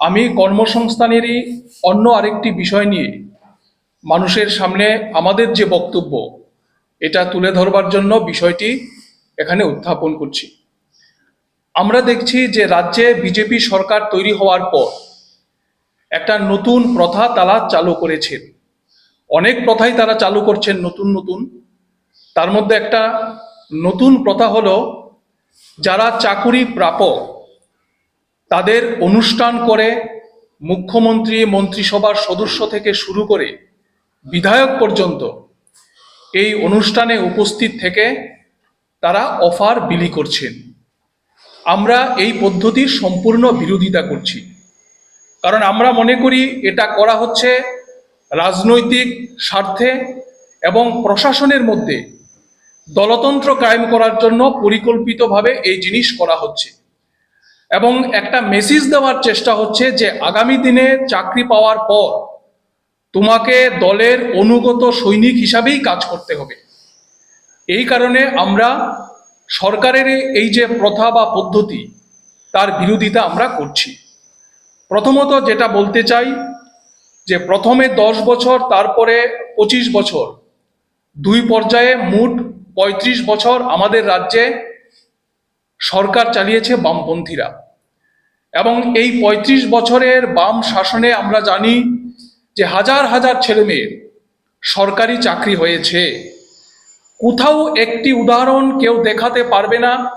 আমি কর্মসংস্থানেরই অন্য আরেকটি বিষয় নিয়ে মানুষের সামনে আমাদের যে বক্তব্য, এটা তুলে ধরবার জন্য বিষয়টি এখানে উত্থাপন করছি। আমরা দেখছি যে রাজ্যে বিজেপি সরকার তৈরি হওয়ার পর একটা নতুন প্রথা তারা চালু করেছেন। অনেক প্রথাই তারা চালু করছেন নতুন নতুন। তার মধ্যে একটা নতুন প্রথা হলো যারা চাকুরি প্রাপক, তাদের অনুষ্ঠান করে মুখ্যমন্ত্রী, মন্ত্রিসভার সদস্য থেকে শুরু করে বিধায়ক পর্যন্ত এই অনুষ্ঠানে উপস্থিত থেকে তারা অফার বিলি করছেন। আমরা এই পদ্ধতির সম্পূর্ণ বিরোধিতা করছি। কারণ আমরা মনে করি এটা করা হচ্ছে রাজনৈতিক স্বার্থে এবং প্রশাসনের মধ্যে দলতন্ত্র কায়েম করার জন্য পরিকল্পিতভাবে এই জিনিস করা হচ্ছে। এবং একটা মেসেজ দেওয়ার চেষ্টা হচ্ছে যে আগামী দিনে চাকরি পাওয়ার পর তোমাকে দলের অনুগত সৈনিক হিসাবেই কাজ করতে হবে। এই কারণে আমরা সরকারের এই যে প্রথা বা পদ্ধতি, তার বিরোধিতা আমরা করছি। প্রথমত যেটা বলতে চাই যে প্রথমে দশ বছর, তারপরে পঁচিশ বছর, দুই পর্যায়ে মোট পঁয়ত্রিশ বছর আমাদের রাজ্যে সরকার চালিয়েছে বামপন্থীরা। এবং এই ৩৫ বছরের বাম শাসনে আমরা জানি যে হাজার হাজার ছেলেমেয়ের সরকারি চাকরি হয়েছে। কোথাও একটি উদাহরণ কেউ দেখাতে পারবে না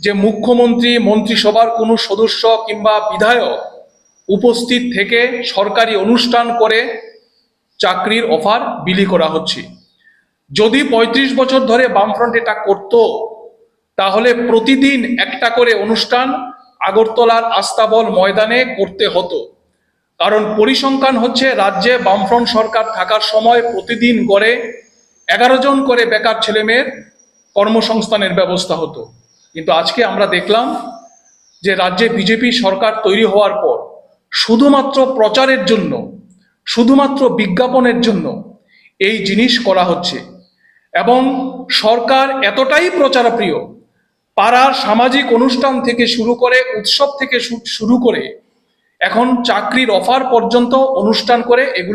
যে মুখ্যমন্ত্রী, মন্ত্রিসভার কোনো সদস্য কিংবা বিধায়ক উপস্থিত থেকে সরকারি অনুষ্ঠান করে চাকরির অফার বিলি করা হচ্ছে। যদি ৩৫ বছর ধরে বামফ্রন্ট এটা করতো, তাহলে প্রতিদিন একটা করে অনুষ্ঠান আগরতলার আস্তাবল ময়দানে করতে হতো। কারণ পরিসংখ্যান হচ্ছে, রাজ্যে বামফ্রন্ট সরকার থাকার সময় প্রতিদিন গড়ে এগারো জন করে বেকার ছেলেমেয়ের কর্মসংস্থানের ব্যবস্থা হতো। কিন্তু আজকে আমরা দেখলাম যে রাজ্যে বিজেপি সরকার তৈরি হওয়ার পর শুধুমাত্র প্রচারের জন্য, শুধুমাত্র বিজ্ঞাপনের জন্য এই জিনিস করা হচ্ছে। এবং সরকার এতটাই প্রচারপ্রিয়, পাড়ার সামাজিক অনুষ্ঠান থেকে শুরু করে, উৎসব থেকে শুরু করে, এখন চাকরির অফার পর্যন্ত অনুষ্ঠান করে, এগুলি